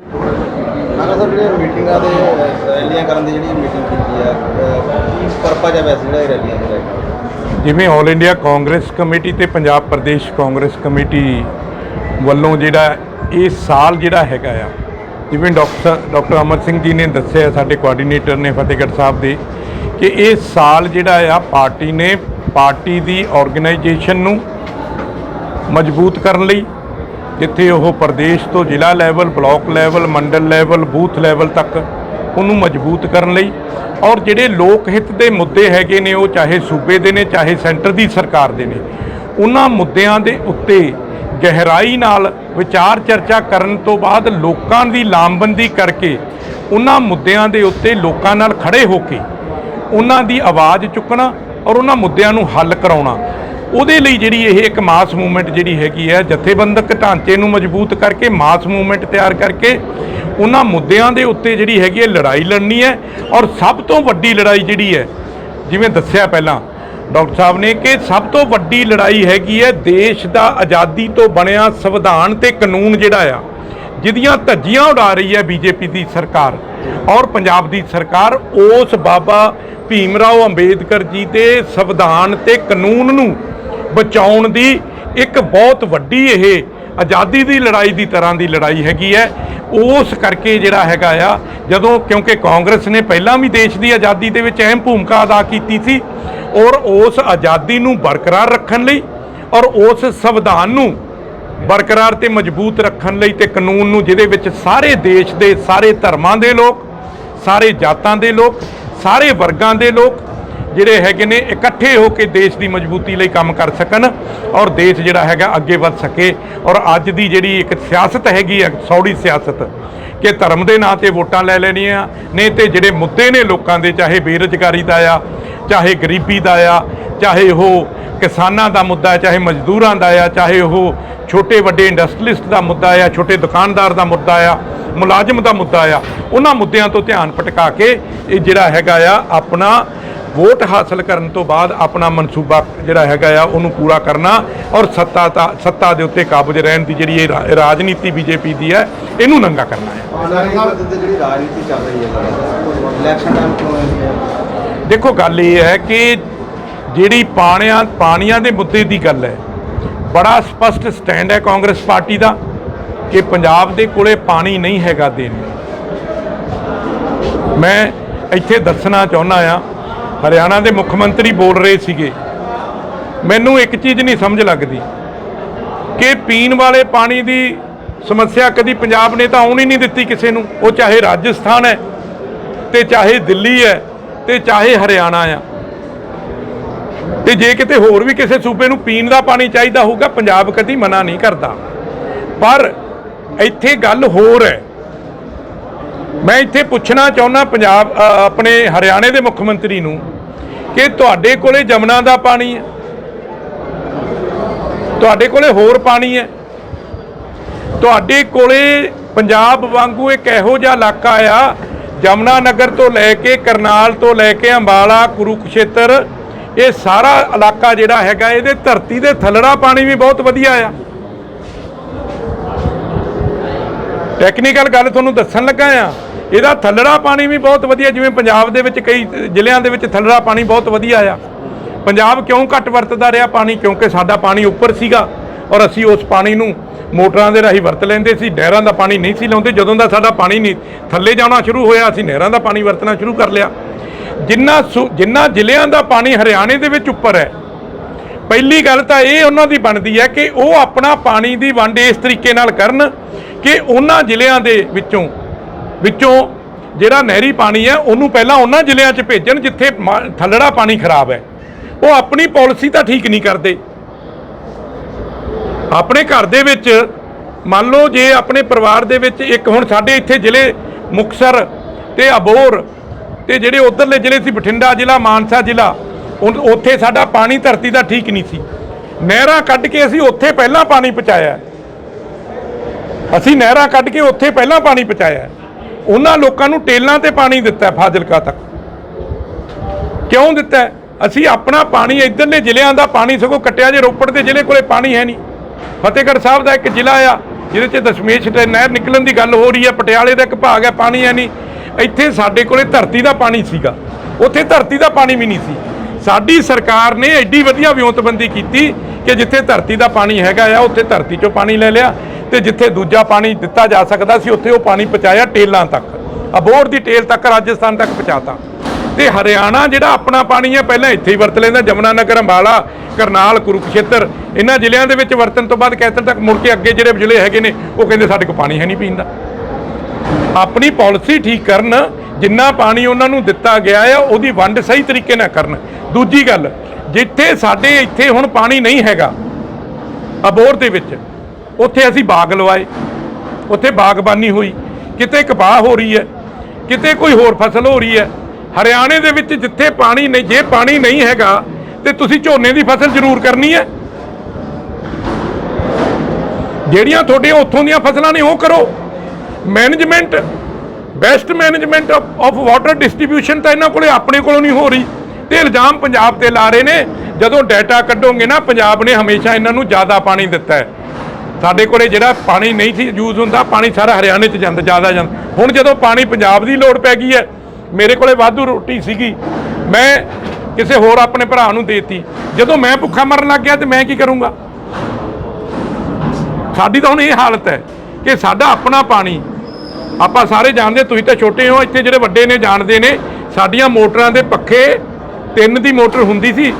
ਨਾਗਾ ਸਾਹਿਬ ਜਿਹੜੇ ਮੀਟਿੰਗਾਂ ਦੇ ਰੈਲੀਆਂ ਕਰਨ ਦੀ ਜਿਹੜੀ ਮੀਟਿੰਗ ਕੀਤੀ ਆ ਕੀ ਪਰਪਸ ਹੈ ਵੈਸੇ ਜਿਹੜਾ ਇਹ ਰੈਲੀਆਂ ਦੇ ਲੈ ਜਿਵੇਂ ਆਲ ਇੰਡੀਆ ਕਾਂਗਰਸ ਕਮੇਟੀ ਤੇ ਪੰਜਾਬ ਪ੍ਰਦੇਸ਼ ਕਾਂਗਰਸ ਕਮੇਟੀ ਵੱਲੋਂ ਜਿਹੜਾ ਇਹ ਸਾਲ ਜਿਹੜਾ ਹੈਗਾ ਆ, ਜਿਵੇਂ ਡਾਕਟਰ ਡਾਕਟਰ ਅਮਰ ਸਿੰਘ ਜੀ ਨੇ ਦੱਸਿਆ, ਸਾਡੇ ਕੋਆਰਡੀਨੇਟਰ ਨੇ ਫਤਿਹਗੜ੍ਹ ਸਾਹਿਬ ਦੇ, ਕਿ ਇਹ ਸਾਲ ਜਿਹੜਾ ਆ, ਪਾਰਟੀ ਨੇ ਪਾਰਟੀ ਦੀ ਆਰਗੇਨਾਈਜੇਸ਼ਨ ਨੂੰ ਮਜ਼ਬੂਤ ਕਰਨ ਲਈ ਜਿੱਥੇ ਉਹ ਪ੍ਰਦੇਸ਼ ਤੋਂ ਜ਼ਿਲ੍ਹਾ ਲੈਵਲ, ਬਲਾਕ ਲੈਵਲ, ਮੰਡਲ ਲੈਵਲ, ਬੂਥ ਲੈਵਲ ਤੱਕ ਉਹਨੂੰ ਮਜ਼ਬੂਤ ਕਰਨ ਲਈ ਔਰ ਜਿਹੜੇ ਲੋਕ ਹਿੱਤ ਦੇ ਮੁੱਦੇ ਹੈਗੇ ਨੇ, ਉਹ ਚਾਹੇ ਸੂਬੇ ਦੇ ਨੇ, ਚਾਹੇ ਸੈਂਟਰ ਦੀ ਸਰਕਾਰ ਦੇ ਨੇ, ਉਹਨਾਂ ਮੁੱਦਿਆਂ ਦੇ ਉੱਤੇ ਗਹਿਰਾਈ ਨਾਲ ਵਿਚਾਰ ਚਰਚਾ ਕਰਨ ਤੋਂ ਬਾਅਦ ਲੋਕਾਂ ਦੀ ਲਾਮਬੰਦੀ ਕਰਕੇ ਉਹਨਾਂ ਮੁੱਦਿਆਂ ਦੇ ਉੱਤੇ ਲੋਕਾਂ ਨਾਲ ਖੜੇ ਹੋ ਕੇ ਉਹਨਾਂ ਦੀ ਆਵਾਜ਼ ਚੁੱਕਣਾ ਔਰ ਉਹਨਾਂ ਮੁੱਦਿਆਂ ਨੂੰ ਹੱਲ ਕਰਾਉਣਾ। ਉਹਦੇ ਲਈ ਜਿਹੜੀ ਇਹ ਇੱਕ ਮਾਸ ਮੂਵਮੈਂਟ ਜਿਹੜੀ ਹੈਗੀ ਹੈ, ਜਥੇਬੰਦਕ ਢਾਂਚੇ ਨੂੰ ਮਜ਼ਬੂਤ ਕਰਕੇ, ਮਾਸ ਮੂਵਮੈਂਟ ਤਿਆਰ ਕਰਕੇ, ਉਹਨਾਂ ਮੁੱਦਿਆਂ ਦੇ ਉੱਤੇ ਜਿਹੜੀ ਹੈਗੀ ਹੈ ਲੜਾਈ ਲੜਨੀ ਹੈ ਔਰ ਸਭ ਤੋਂ ਵੱਡੀ ਲੜਾਈ ਜਿਹੜੀ ਹੈ, ਜਿਵੇਂ ਦੱਸਿਆ ਪਹਿਲਾਂ, ਡਾਕਟਰ ਸਾਹਿਬ ਨੇ ਕਿ ਸਭ ਤੋਂ ਵੱਡੀ ਲੜਾਈ ਹੈਗੀ ਹੈ ਦੇਸ਼ ਦਾ ਆਜ਼ਾਦੀ ਤੋਂ ਬਣਿਆ ਸੰਵਿਧਾਨ ਤੇ ਕਾਨੂੰਨ ਜਿਹੜਾ ਆ, ਜਿਹਦੀਆਂ ਧੱਜੀਆਂ ਉਡਾ ਰਹੀ ਹੈ ਬੀਜੇਪੀ ਦੀ ਸਰਕਾਰ ਔਰ ਪੰਜਾਬ ਦੀ ਸਰਕਾਰ, ਉਸ ਬਾਬਾ ਭੀਮ ਰਾਓ ਅੰਬੇਦਕਰ ਜੀ ਦੇ ਸੰਵਿਧਾਨ ਤੇ ਕਾਨੂੰਨ ਨੂੰ ਬਚਾਉਣ ਦੀ ਇੱਕ ਬਹੁਤ ਵੱਡੀ ਇਹ ਆਜ਼ਾਦੀ ਦੀ ਲੜਾਈ ਦੀ ਤਰ੍ਹਾਂ ਦੀ ਲੜਾਈ ਹੈਗੀ ਹੈ। ਉਸ ਕਰਕੇ ਜਿਹੜਾ ਹੈਗਾ ਆ, ਜਦੋਂ ਕਿਉਂਕਿ ਕਾਂਗਰਸ ਨੇ ਪਹਿਲਾਂ ਵੀ ਦੇਸ਼ ਦੀ ਆਜ਼ਾਦੀ ਦੇ ਵਿੱਚ ਅਹਿਮ ਭੂਮਿਕਾ ਅਦਾ ਕੀਤੀ ਸੀ ਔਰ ਉਸ ਆਜ਼ਾਦੀ ਨੂੰ ਬਰਕਰਾਰ ਰੱਖਣ ਲਈ ਔਰ ਉਸ ਸੰਵਿਧਾਨ ਨੂੰ ਬਰਕਰਾਰ ਤੇ ਮਜ਼ਬੂਤ ਰੱਖਣ ਲਈ ਤੇ ਕਾਨੂੰਨ ਨੂੰ ਜਿਹਦੇ ਵਿੱਚ ਸਾਰੇ ਦੇਸ਼ ਦੇ, ਸਾਰੇ ਧਰਮਾਂ ਦੇ ਲੋਕ, ਸਾਰੇ ਜਾਤਾਂ ਦੇ ਲੋਕ, ਸਾਰੇ ਵਰਗਾਂ ਦੇ ਲੋਕ ਜਿਹੜੇ ਹੈਗੇ ਨੇ, ਇਕੱਠੇ ਹੋ ਕੇ ਦੇਸ਼ ਦੀ ਮਜ਼ਬੂਤੀ ਲਈ ਕੰਮ ਕਰ ਸਕਣ ਔਰ ਦੇਸ਼ ਜਿਹੜਾ ਹੈਗਾ ਅੱਗੇ ਵੱਧ ਸਕੇ। ਔਰ ਅੱਜ ਦੀ ਜਿਹੜੀ ਇੱਕ ਸਿਆਸਤ ਹੈਗੀ ਹੈ ਸੌੜੀ ਸਿਆਸਤ, ਕਿ ਧਰਮ ਦੇ ਨਾਂ ਤੇ ਵੋਟਾਂ ਲੈ ਲੈਣੀਆਂ ਨੇ ਤੇ ਜਿਹੜੇ ਮੁੱਦੇ ਨੇ ਲੋਕਾਂ ਦੇ, ਚਾਹੇ ਬੇਰੁਜ਼ਗਾਰੀ ਦਾ ਆ, ਚਾਹੇ ਗਰੀਬੀ ਦਾ ਆ, ਚਾਹੇ ਉਹ ਕਿਸਾਨਾਂ ਦਾ ਮੁੱਦਾ ਹੈ ਚਾਹੇ ਮਜ਼ਦੂਰਾਂ ਦਾ ਆ, ਚਾਹੇ ਉਹ ਛੋਟੇ ਵੱਡੇ ਇੰਡਸਟਰੀਲਿਸਟ ਦਾ ਮੁੱਦਾ ਆ, ਛੋਟੇ ਦੁਕਾਨਦਾਰ ਦਾ ਮੁੱਦਾ ਆ, ਮੁਲਾਜ਼ਮ ਦਾ ਮੁੱਦਾ ਆ, ਉਹਨਾਂ ਮੁੱਦਿਆਂ ਤੋਂ ਧਿਆਨ ਭਟਕਾ ਕੇ ਇਹ ਜਿਹੜਾ ਹੈਗਾ ਆ, ਆਪਣਾ ਵੋਟ ਹਾਸਲ ਕਰਨ ਤੋਂ ਬਾਅਦ ਆਪਣਾ ਮਨਸੂਬਾ ਜਿਹੜਾ ਹੈਗਾ ਆ ਉਹਨੂੰ ਪੂਰਾ ਕਰਨਾ ਔਰ ਸੱਤਾ ਸੱਤਾ ਦੇ ਉੱਤੇ ਕਾਬੂ ਰਹਿਣ ਦੀ ਜਿਹੜੀ ਇਹ ਰਾਜਨੀਤੀ ਬੀਜੇਪੀ ਦੀ ਹੈ ਇਹਨੂੰ ਨੰਗਾ ਕਰਨਾ ਹੈ। ਦੇਖੋ ਗੱਲ ਇਹ ਹੈ ਕਿ ਜਿਹੜੀ ਪਾਣੀਆਂ ਪਾਣੀਆਂ ਦੇ ਮੁੱਦੇ ਦੀ ਗੱਲ ਹੈ ਬੜਾ ਸਪਸ਼ਟ ਸਟੈਂਡ ਹੈ ਕਾਂਗਰਸ ਪਾਰਟੀ ਦਾ ਕਿ ਪੰਜਾਬ ਦੇ ਕੋਲੇ ਪਾਣੀ ਨਹੀਂ ਹੈਗਾ ਦੇਣ ਮੈਂ ਇੱਥੇ ਦੱਸਣਾ ਚਾਹੁੰਦਾ ਆ ਹਰਿਆਣਾ ਦੇ ਮੁੱਖ ਮੰਤਰੀ ਬੋਲ ਰਹੇ ਸੀਗੇ। ਮੈਨੂੰ ਇੱਕ ਚੀਜ਼ ਨਹੀਂ ਸਮਝ ਲੱਗਦੀ। ਕਿ ਪੀਣ ਵਾਲੇ ਪਾਣੀ ਦੀ ਸਮੱਸਿਆ ਕਦੀ ਪੰਜਾਬ ਨੇ ਤਾਂ ਆਉਣ ਹੀ ਨਹੀਂ ਦਿੱਤੀ ਕਿਸੇ ਨੂੰ। ਉਹ ਚਾਹੇ ਰਾਜਸਥਾਨ ਹੈ ਤੇ ਚਾਹੇ ਦਿੱਲੀ ਹੈ ਤੇ ਚਾਹੇ ਹਰਿਆਣਾ ਆ। ਤੇ ਜੇ ਕਿਤੇ ਹੋਰ ਵੀ ਕਿਸੇ ਸੂਬੇ ਨੂੰ ਪੀਣ ਦਾ ਪਾਣੀ ਚਾਹੀਦਾ ਹੋਊਗਾ, ਪੰਜਾਬ ਕਦੀ ਮਨਾ ਨਹੀਂ ਕਰਦਾ। ਪਰ ਇੱਥੇ ਗੱਲ ਹੋਰ ਹੈ। ਮੈਂ ਇੱਥੇ ਪੁੱਛਣਾ ਚਾਹੁੰਦਾ ਪੰਜਾਬ ਆਪਣੇ ਹਰਿਆਣੇ ਦੇ ਮੁੱਖ ਮੰਤਰੀ ਨੂੰ ਕਿ ਤੁਹਾਡੇ ਕੋਲੇ ਜਮਨਾ ਦਾ ਪਾਣੀ ਹੈ? ਤੁਹਾਡੇ ਕੋਲੇ ਹੋਰ ਪਾਣੀ ਹੈ? ਤੁਹਾਡੇ ਕੋਲੇ ਪੰਜਾਬ ਵਾਂਗੂ ਇੱਕ ਇਹੋ ਜਿਹਾ ਇਲਾਕਾ ਆ, ਜਮਨਾ ਨਗਰ ਤੋਂ ਲੈ ਕੇ ਕਰਨਾਲ ਤੋਂ ਲੈ ਕੇ ਅੰਬਾਲਾ, ਕੁਰੂਕਸ਼ੇਤਰ, ਇਹ ਸਾਰਾ ਇਲਾਕਾ ਜਿਹੜਾ ਹੈਗਾ, ਇਹਦੇ ਧਰਤੀ ਦੇ ਥੱਲੜਾ ਪਾਣੀ ਵੀ ਬਹੁਤ ਵਧੀਆ ਆ। ਟੈਕਨੀਕਲ ਗੱਲ ਤੁਹਾਨੂੰ ਦੱਸਣ ਲੱਗਾ ਆ। ਇਹਦਾ ਥੱਲੜਾ ਪਾਣੀ ਵੀ ਬਹੁਤ ਵਧੀਆ, ਜਿਵੇਂ ਪੰਜਾਬ ਦੇ ਵਿੱਚ ਕਈ ਜ਼ਿਲ੍ਹਿਆਂ ਦੇ ਵਿੱਚ ਥੱਲੜਾ ਪਾਣੀ ਬਹੁਤ ਵਧੀਆ ਆ। ਪੰਜਾਬ ਕਿਉਂ ਘੱਟ ਵਰਤਦਾ ਰਿਹਾ ਪਾਣੀ? ਕਿਉਂਕਿ ਸਾਡਾ ਪਾਣੀ ਉੱਪਰ ਸੀਗਾ ਔਰ ਅਸੀਂ ਉਸ ਪਾਣੀ ਨੂੰ ਮੋਟਰਾਂ ਦੇ ਰਾਹੀਂ ਵਰਤ ਲੈਂਦੇ ਸੀ। ਨਹਿਰਾਂ ਦਾ ਪਾਣੀ ਨਹੀਂ ਸੀ ਲਾਉਂਦੇ। ਜਦੋਂ ਦਾ ਸਾਡਾ ਪਾਣੀ ਨਹੀਂ, ਥੱਲੇ ਜਾਣਾ ਸ਼ੁਰੂ ਹੋਇਆ, ਅਸੀਂ ਨਹਿਰਾਂ ਦਾ ਪਾਣੀ ਵਰਤਣਾ ਸ਼ੁਰੂ ਕਰ ਲਿਆ। ਜਿੰਨਾ ਸੁ- ਜਿੰਨਾ ਜ਼ਿਲ੍ਹਿਆਂ ਦਾ ਪਾਣੀ ਹਰਿਆਣੇ ਦੇ ਵਿੱਚ ਉੱਪਰ ਹੈ, ਪਹਿਲੀ ਗੱਲ ਤਾਂ ਇਹ ਉਹਨਾਂ ਦੀ ਬਣਦੀ ਹੈ ਕਿ ਉਹ ਆਪਣਾ ਪਾਣੀ ਦੀ ਵੰਡ ਇਸ ਤਰੀਕੇ ਨਾਲ ਕਰਨ ਕਿ ਉਹਨਾਂ ਜ਼ਿਲ੍ਹਿਆਂ ਦੇ ਵਿੱਚੋਂ ਵਿੱਚੋਂ ਜਿਹੜਾ ਨਹਿਰੀ ਪਾਣੀ ਹੈ, ਉਹਨੂੰ ਪਹਿਲਾਂ ਉਹਨਾਂ ਜ਼ਿਲ੍ਹਿਆਂ 'ਚ ਭੇਜਣ ਜਿੱਥੇ ਮਾ- ਥੱਲੜਾ ਪਾਣੀ ਖਰਾਬ ਹੈ। ਉਹ ਆਪਣੀ ਪਾਲਿਸੀ ਤਾਂ ਠੀਕ ਨਹੀਂ ਕਰਦੇ। ਆਪਣੇ ਘਰ ਦੇ ਵਿੱਚ, ਮੰਨ ਲਓ ਜੇ ਆਪਣੇ ਪਰਿਵਾਰ ਦੇ ਵਿੱਚ ਇੱਕ ਹੁਣ ਸਾਡੇ ਇੱਥੇ ਜ਼ਿਲ੍ਹੇ ਮੁਕਸਰ ਤੇ ਅਬੋਰ ਤੇ ਜਿਹੜੇ ਉਧਰਲੇ ਜ਼ਿਲ੍ਹੇ ਸੀ, ਬਠਿੰਡਾ ਜ਼ਿਲ੍ਹਾ, ਮਾਨਸਾ ਜ਼ਿਲ੍ਹਾ ਉੱਥੇ ਸਾਡਾ ਪਾਣੀ ਧਰਤੀ ਦਾ ਠੀਕ ਨਹੀਂ ਸੀ। ਨਹਿਰਾਂ ਕੱਢ ਕੇ ਅਸੀਂ ਉੱਥੇ ਪਹਿਲਾਂ ਪਾਣੀ ਪਹੁੰਚਾਇਆ। ਅਸੀਂ ਨਹਿਰਾਂ ਕੱਢ ਕੇ ਉੱਥੇ ਪਹਿਲਾਂ ਪਾਣੀ ਪਹੁੰਚਾਇਆ ਉਹਨਾਂ ਲੋਕਾਂ ਨੂੰ ਟੇਲਾਂ ਤੇ ਪਾਣੀ ਦਿੱਤਾ ਫਾਜ਼ਿਲਕਾ ਤੱਕ। ਕਿਉਂ ਦਿੱਤਾ ਅਸੀਂ ਆਪਣਾ ਪਾਣੀ ਇਧਰਲੇ ਜ਼ਿਲ੍ਹਿਆਂ ਦਾ ਪਾਣੀ ਸਗੋਂ ਕੱਟਿਆ ਜੇ ਰੋਪੜ ਦੇ ਜ਼ਿਲ੍ਹੇ ਕੋਲੇ ਪਾਣੀ ਹੈ ਨਹੀਂ। ਫਤਿਹਗੜ੍ਹ ਸਾਹਿਬ ਦਾ ਇੱਕ ਜ਼ਿਲ੍ਹਾ ਆ, ਜਿਹਦੇ 'ਚ ਦਸ਼ਮੇਸ਼ ਨਹਿਰ ਨਿਕਲਣ ਦੀ ਗੱਲ ਹੋ ਰਹੀ ਹੈ, ਪਟਿਆਲੇ ਦਾ ਇੱਕ ਭਾਗ ਹੈ, ਪਾਣੀ ਹੈ ਨਹੀਂ। ਇੱਥੇ ਸਾਡੇ ਕੋਲੇ ਧਰਤੀ ਦਾ ਪਾਣੀ ਸੀਗਾ। ਉੱਥੇ ਧਰਤੀ ਦਾ ਪਾਣੀ ਵੀ ਨਹੀਂ ਸੀ। ਸਾਡੀ ਸਰਕਾਰ ਨੇ ਐਡੀ ਵਧੀਆ ਵਿਉਂਤਬੰਦੀ ਕੀਤੀ ਕਿ ਜਿੱਥੇ ਧਰਤੀ ਦਾ ਪਾਣੀ ਹੈਗਾ ਆ, ਉੱਥੇ ਧਰਤੀ 'ਚੋਂ ਪਾਣੀ ਲੈ ਲਿਆ। ਤੇ ਜਿੱਥੇ ਦੂਜਾ ਪਾਣੀ ਦਿੱਤਾ ਜਾ ਸਕਦਾ ਸੀ, ਉੱਥੇ ਉਹ ਪਾਣੀ ਪਹੁੰਚਾਇਆ ਟੇਲਾਂ ਤੱਕ। ਅਬੋਰ ਦੀ ਟੇਲ ਤੱਕ, ਰਾਜਸਥਾਨ ਤੱਕ ਪਹੁੰਚਾਤਾ। ਤੇ ਹਰਿਆਣਾ ਜਿਹੜਾ ਆਪਣਾ ਪਾਣੀ ਹੈ, ਪਹਿਲਾਂ ਇੱਥੇ ਹੀ ਵਰਤ ਲੈਂਦਾ ਜਮਨਾ ਨਗਰ ਅੰਬਾਲਾ, ਕਰਨਾਲ, ਕੁਰੂਕਸ਼ੇਤਰ। ਇਹਨਾਂ ਜ਼ਿਲ੍ਹਿਆਂ ਦੇ ਵਿੱਚ ਵਰਤਣ ਤੋਂ ਬਾਅਦ ਕੈਥਲ ਤੱਕ ਮੁੜ ਕੇ ਅੱਗੇ ਜਿਹੜੇ ਜ਼ਿਲ੍ਹੇ ਹੈਗੇ ਨੇ, ਉਹ ਕਹਿੰਦੇ ਸਾਡੇ ਕੋਲ ਪਾਣੀ ਹੈ ਨਹੀਂ ਪੀਣ ਦਾ। ਆਪਣੀ ਪਾਲਿਸੀ ਠੀਕ ਕਰਨ, ਜਿੰਨਾ ਪਾਣੀ ਉਹਨਾਂ ਨੂੰ ਦਿੱਤਾ ਗਿਆ ਆ, ਉਹਦੀ ਵੰਡ ਸਹੀ ਤਰੀਕੇ ਨਾਲ ਕਰਨ। ਦੂਜੀ ਗੱਲ, ਜਿੱਥੇ ਸਾਡੇ ਇੱਥੇ ਹੁਣ ਪਾਣੀ ਨਹੀਂ ਹੈਗਾ ਅਬੋਰ ਦੇ ਵਿੱਚ ਉੱਥੇ ਅਸੀਂ ਬਾਗ ਲਵਾਏ। ਉੱਥੇ ਬਾਗਬਾਨੀ ਹੋਈ। ਕਿਤੇ ਕਪਾਹ ਹੋ ਰਹੀ ਹੈ, ਕਿਤੇ ਕੋਈ ਹੋਰ ਫਸਲ ਹੋ ਰਹੀ ਹੈ। ਹਰਿਆਣੇ ਦੇ ਵਿੱਚ ਜਿੱਥੇ ਪਾਣੀ ਨਹੀਂ, ਜੇ ਪਾਣੀ ਨਹੀਂ ਹੈਗਾ, ਤੇ ਤੁਸੀਂ ਝੋਨੇ ਦੀ ਫਸਲ ਜ਼ਰੂਰ ਕਰਨੀ ਹੈ। ਜਿਹੜੀਆਂ ਤੁਹਾਡੀਆਂ ਉੱਥੋਂ ਦੀਆਂ ਫਸਲਾਂ ਨੇ ਉਹ ਕਰੋ। Management best management of water distribution ਤਾਂ ਇਹਨਾਂ ਕੋਲੇ ਆਪਣੇ ਕੋਲੋਂ ਨਹੀਂ ਹੋ ਰਹੀ। ਤੇ ਇਲਜ਼ਾਮ ਪੰਜਾਬ ਤੇ ਲਾ ਰਹੇ ਨੇ, ਜਦੋਂ ਡਾਟਾ ਕੱਢੋਗੇ ਨਾ, ਪੰਜਾਬ ਨੇ ਹਮੇਸ਼ਾ ਇਹਨਾਂ ਨੂੰ ਜ਼ਿਆਦਾ ਪਾਣੀ ਦਿੱਤਾ ਹੈ। ਸਾਡੇ ਕੋਲੇ ਜਿਹੜਾ ਪਾਣੀ ਨਹੀਂ ਸੀ ਯੂਜ਼ ਹੁੰਦਾ, ਪਾਣੀ ਸਾਰਾ ਹਰਿਆਣੇ 'ਚ ਜਾਂਦਾ, ਜ਼ਿਆਦਾ ਜਾਂਦਾ। ਹੁਣ ਜਦੋਂ ਪਾਣੀ ਪੰਜਾਬ ਦੀ ਲੋੜ ਪੈ ਗਈ ਹੈ, ਮੇਰੇ ਕੋਲੇ ਵਾਧੂ ਰੋਟੀ ਸੀਗੀ, ਮੈਂ ਕਿਸੇ ਹੋਰ ਆਪਣੇ ਭਰਾ ਨੂੰ ਦੇਤੀ। ਜਦੋਂ ਮੈਂ ਭੁੱਖਾ ਮਰਨ ਲੱਗ ਗਿਆ ਤੇ ਮੈਂ ਕੀ ਕਰੂੰਗਾ? ਸਾਡੀ ਤਾਂ ਹੁਣ ਇਹ ਹਾਲਤ ਹੈ ਕਿ ਸਾਡਾ ਆਪਣਾ ਪਾਣੀ, ਆਪਾਂ ਸਾਰੇ ਜਾਣਦੇ, ਤੁਸੀਂ ਤਾਂ ਛੋਟੇ ਹੋ, ਇੱਥੇ ਜਿਹੜੇ ਵੱਡੇ ਨੇ, ਜਾਣਦੇ ਨੇ, ਸਾਡੀਆਂ ਮੋਟਰਾਂ ਦੇ ਪੱਖੇ ਤਿੰਨ ਦੀ ਮੋਟਰ ਹੁੰਦੀ ਸੀ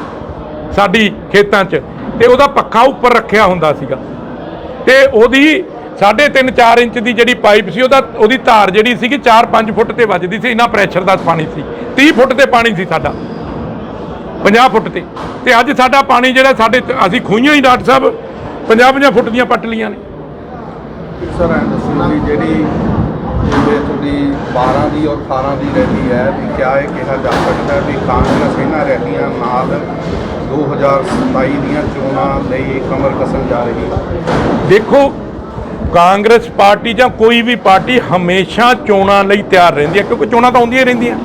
ਸਾਡੀ ਖੇਤਾਂ 'ਚ, ਤੇ ਉਹਦਾ ਪੱਖਾ ਉੱਪਰ ਰੱਖਿਆ ਹੁੰਦਾ ਸੀਗਾ। ਤੇ ਉਹਦੀ 3.5 4 ਇੰਚ ਦੀ ਜਿਹੜੀ ਪਾਈਪ ਸੀ, ਉਹਦਾ ਉਹਦੀ ਧਾਰ ਜਿਹੜੀ ਸੀਗੀ 4-5 ਫੁੱਟ ਤੇ ਵੱਜਦੀ ਸੀ, ਇੰਨਾ ਪ੍ਰੈਸ਼ਰ ਦਾ ਪਾਣੀ ਸੀ। 30 ਫੁੱਟ ਤੇ ਪਾਣੀ ਸੀ ਸਾਡਾ। 50 ਫੁੱਟ ਤੇ। ਤੇ ਅੱਜ ਸਾਡਾ ਪਾਣੀ ਜਿਹੜਾ ਸਾਡੇ ਅਸੀਂ ਖੂਹੀਆਂ ਹੀ ਡਾਕਟਰ ਸਾਹਿਬ 50-50 ਫੁੱਟ ਦੀਆਂ ਪੱਟ ਲੀਆਂ ਨੇ। ਸਰ, ਐਂ ਦੱਸੋ ਜਿਹੜੀ ਜਿਵੇਂ ਤੁਹਾਡੀ 12 ਦੀ ਔਰ 18 ਦੀ ਰੈਲੀ ਹੈ ਵੀ ਕਿਆ ਇਹ ਕਿਹਾ ਜਾ ਸਕਦਾ ਵੀ ਕਾਂਗਰਸ ਇਹਨਾਂ ਰੈਲੀਆਂ ਨਾਲ 2027 ਦੀਆਂ ਚੋਣਾਂ ਲਈ ਕਮਰ ਕਸਣ ਜਾ ਰਹੀ ਹੈ। ਦੇਖੋ, ਕਾਂਗਰਸ ਪਾਰਟੀ ਜਾਂ ਕੋਈ ਵੀ ਪਾਰਟੀ ਹਮੇਸ਼ਾ ਚੋਣਾਂ ਲਈ ਤਿਆਰ ਰਹਿੰਦੀ ਹੈ, ਕਿਉਂਕਿ ਚੋਣਾਂ ਤਾਂ ਆਉਂਦੀਆਂ ਹੀ ਰਹਿੰਦੀਆਂ।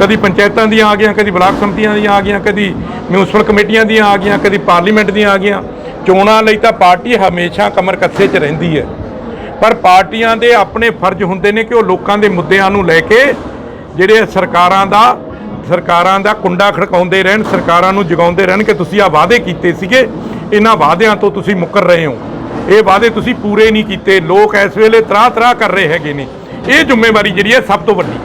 ਕਦੀ ਪੰਚਾਇਤਾਂ ਦੀਆਂ ਆ ਗਈਆਂ, ਕਦੀ ਬਲਾਕ ਸੰਮਤੀਆਂ ਦੀਆਂ ਆ ਗਈਆਂ, ਕਦੀ ਮਿਊਨਿਸਪਲ ਕਮੇਟੀਆਂ ਦੀਆਂ ਆ ਗਈਆਂ, ਕਦੀ ਪਾਰਲੀਮੈਂਟ ਦੀਆਂ ਆ ਗਈਆਂ। ਚੋਣਾਂ ਲਈ ਤਾਂ ਪਾਰਟੀ ਹਮੇਸ਼ਾ ਕਮਰ ਕੱਥੇ 'ਚ ਰਹਿੰਦੀ ਹੈ। ਪਰ ਪਾਰਟੀਆਂ ਦੇ ਆਪਣੇ ਫਰਜ਼ ਹੁੰਦੇ ਨੇ ਕਿ ਉਹ ਲੋਕਾਂ ਦੇ ਮੁੱਦਿਆਂ ਨੂੰ ਲੈ ਕੇ ਜਿਹੜੇ ਸਰਕਾਰਾਂ ਦਾ ਸਰਕਾਰਾਂ ਦਾ ਕੁੰਡਾ ਖੜਕਾਉਂਦੇ ਰਹਿਣ, ਸਰਕਾਰਾਂ ਨੂੰ ਜਗਾਉਂਦੇ ਰਹਿਣ ਕਿ ਤੁਸੀਂ ਆ ਵਾਅਦੇ ਕੀਤੇ ਸੀਗੇ। ਇਹਨਾਂ ਵਾਅਦਿਆਂ ਤੋਂ ਤੁਸੀਂ ਮੁੱਕਰ ਰਹੇ ਹੋ। ਇਹ ਵਾਅਦੇ ਤੁਸੀਂ ਪੂਰੇ ਨਹੀਂ ਕੀਤੇ। ਲੋਕ ਇਸ ਵੇਲੇ ਤਰਾਹ ਤਰਾਹ ਕਰ ਰਹੇ ਹੈਗੇ ਨੇ। ਇਹ ਜ਼ਿੰਮੇਵਾਰੀ ਜਿਹੜੀ ਹੈ ਸਭ ਤੋਂ ਵੱਡੀ।